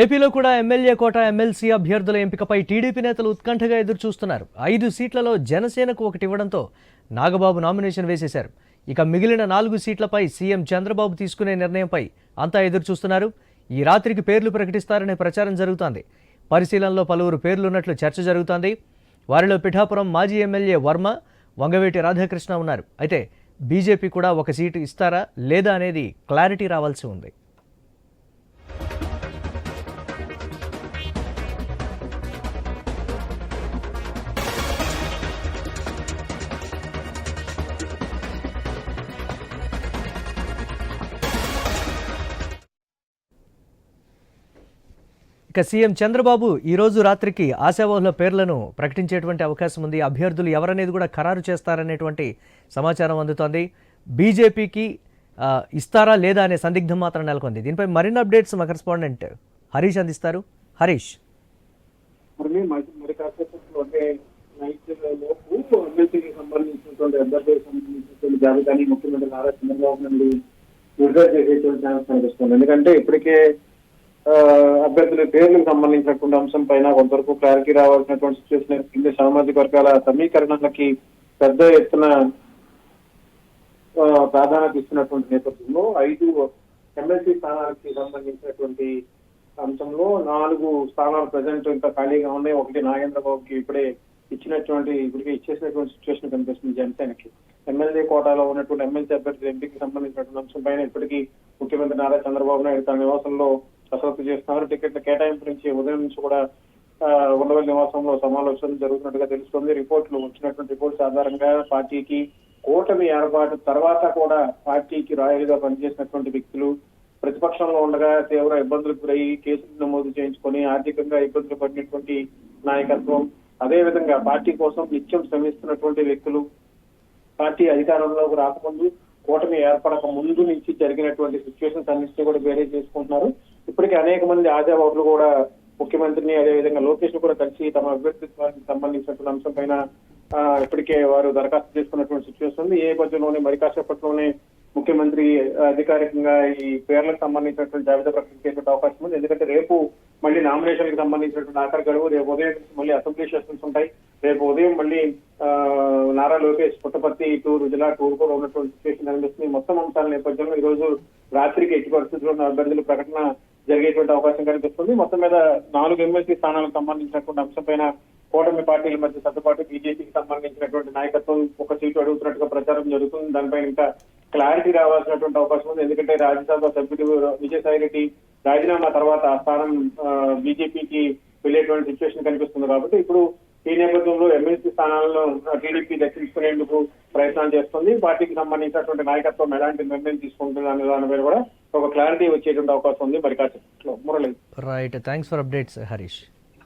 ఏపీలో కూడా ఎమ్మెల్యే కోట ఎమ్మెల్సీ అభ్యర్థుల ఎంపికపై టీడీపీ నేతలు ఉత్కంఠగా ఎదురుచూస్తున్నారు. ఐదు సీట్లలో జనసేనకు ఒకటి ఇవ్వడంతో నాగబాబు నామినేషన్ వేసేశారు. ఇక మిగిలిన నాలుగు సీట్లపై సీఎం చంద్రబాబు తీసుకునే నిర్ణయంపై అంతా ఎదురుచూస్తున్నారు. ఈ రాత్రికి పేర్లు ప్రకటిస్తారనే ప్రచారం జరుగుతోంది. పరిశీలనలో పలువురు పేర్లున్నట్లు చర్చ జరుగుతోంది. వారిలో పిఠాపురం మాజీ ఎమ్మెల్యే వర్మ వంగవేటి రాధాకృష్ణ ఉన్నారు. అయితే బీజేపీ కూడా ఒక సీటు ఇస్తారా లేదా అనేది క్లారిటీ రావాల్సి ఉంది. ఇక సీఎం చంద్రబాబు ఈ రోజు రాత్రికి ఆశావహుల పేర్లను ప్రకటించేటువంటి అవకాశం ఉంది. అభ్యర్థులు ఎవరనేది కూడా ఖరారు చేస్తారనేటువంటి సమాచారం అందుతోంది. బీజేపీకి ఇస్తారా లేదా అనే సందిగ్ధం మాత్రం నెలకొంది. దీనిపై మరిన్ని అప్డేట్స్ మా కరెస్పాండెంట్ హరీష్ అందిస్తారు. హరీష్. సంబంధించినటువంటి ముఖ్యమంత్రి నారా చంద్రబాబు నాయుడు విడుదల చేసేటువంటి ఛాన్స్ కనిపిస్తుంది ఎందుకంటే ఇప్పటికే అభ్యర్థుల పేర్లకు సంబంధించినటువంటి అంశం పైన కొంతవరకు క్లారిటీ రావాల్సినటువంటి సిచ్యువేషన్ కింద సామాజిక వర్గాల సమీకరణలకి పెద్ద ఎత్తున ఆ, ప్రాధాన్యత ఇస్తున్నటువంటి నేపథ్యంలో ఐదు ఎమ్మెల్సీ స్థానాలకి సంబంధించినటువంటి అంశంలో నాలుగు స్థానాలు ప్రజెంట్ ఇంకా ఖాళీగా ఉన్నాయి. ఒకటి నాగేంద్ర బాబుకి ఇప్పుడే ఇచ్చినటువంటి ఇప్పటికే ఇచ్చేసినటువంటి సిచ్యువేషన్ కనిపిస్తుంది జనసేనకి. ఎమ్మెల్యే కోటాలో ఉన్నటువంటి ఎమ్మెల్సీ అభ్యర్థుల ఎంపీకి సంబంధించినటువంటి అంశం పైన ఇప్పటికీ ముఖ్యమంత్రి నారా చంద్రబాబు నాయుడు తన నివాసంలో కసరత్తు చేస్తున్నారు. టికెట్ల కేటాయింపు నుంచి ఉదయం నుంచి కూడా ఉండవల్లి నివాసంలో సమాలోచనలు జరుగుతున్నట్టుగా తెలుస్తోంది. రిపోర్ట్లు వచ్చినటువంటి రిపోర్ట్స్ ఆధారంగా పార్టీకి కూటమి ఏర్పాటు తర్వాత కూడా పార్టీకి రాయలుగా పనిచేసినటువంటి వ్యక్తులు ప్రతిపక్షంలో ఉండగా తీవ్ర ఇబ్బందులకు గురయ్యి కేసులు నమోదు చేయించుకొని ఆర్థికంగా ఇబ్బందులు పడినటువంటి నాయకత్వం. అదే విధంగా పార్టీ కోసం నిత్యం శ్రమిస్తున్నటువంటి వ్యక్తులు పార్టీ అధికారంలోకి రాకముందు కూటమి ఏర్పడక ముందు నుంచి జరిగినటువంటి సిచ్యువేషన్స్ అన్నింటినీ కూడా వేరే చేసుకుంటున్నారు. ఇప్పటికే అనేక మంది ఆశాభావులు కూడా ముఖ్యమంత్రిని అదేవిధంగా లోకేష్ను కూడా కలిసి తమ అభ్యర్థిత్వానికి సంబంధించినటువంటి అంశం పైన ఆ, ఇప్పటికే వారు దరఖాస్తు చేసుకున్నటువంటి సిచ్యువేషన్ ఉంది. ఏ పద్యంలోనే మరి కాసేపట్లోనే ముఖ్యమంత్రి అధికారికంగా ఈ పేర్లకు సంబంధించినటువంటి జాబితా ప్రకటించేటువంటి అవకాశం ఉంది. ఎందుకంటే రేపు మళ్ళీ నామినేషన్కి సంబంధించినటువంటి ఆఖరి గడువు రేపు ఉదయం మళ్ళీ అసెంబ్లీ సెషన్స్ ఉంటాయి. రేపు ఉదయం మళ్ళీ ఆ, నారా లోకేష్ పుట్టపర్తి టూర్ జిల్లా టూర్ కూడా ఉన్నటువంటి సిచ్యువేషన్ కనిపిస్తుంది మొత్తం అంశాల నేపథ్యంలో ఈ రోజు రాత్రికి ఎట్టి పరిస్థితుల్లో ఉన్న అభ్యర్థుల ప్రకటన జరిగేటువంటి అవకాశం కనిపిస్తుంది. మొత్తం మీద నాలుగు ఎమ్మెల్సీ స్థానాలకు సంబంధించినటువంటి అంశంపైన కూటమి పార్టీల మధ్య సర్దుబాటు బీజేపీకి సంబంధించినటువంటి నాయకత్వం ఒక సీటు అడుగుతున్నట్టుగా ప్రచారం జరుగుతుంది. దానిపైన ఇంకా క్లారిటీ రావాల్సినటువంటి అవకాశం ఉంది. ఎందుకంటే రాజ్యసభ సభ్యుడు విజయసాయి రెడ్డి రాజీనామా తర్వాత ఆ స్థానం బీజేపీకి వెళ్ళేటువంటి సిచ్యువేషన్ కనిపిస్తుంది కాబట్టి ఇప్పుడు ఈ నేపథ్యంలో ఎమ్మెల్సీ స్థానాలను టీడీపీ దక్కించుకునేందుకు ప్రయత్నాలు చేస్తుంది. పార్టీకి సంబంధించినటువంటి నాయకత్వం ఎలాంటి నిర్ణయం తీసుకుంటుంది అనే దాని మీద కూడా ఒక క్లారిటీ వచ్చేటువంటి అవకాశం ఉంది మరి కాసేపట్లో. Murali. Right thanks for updates Harish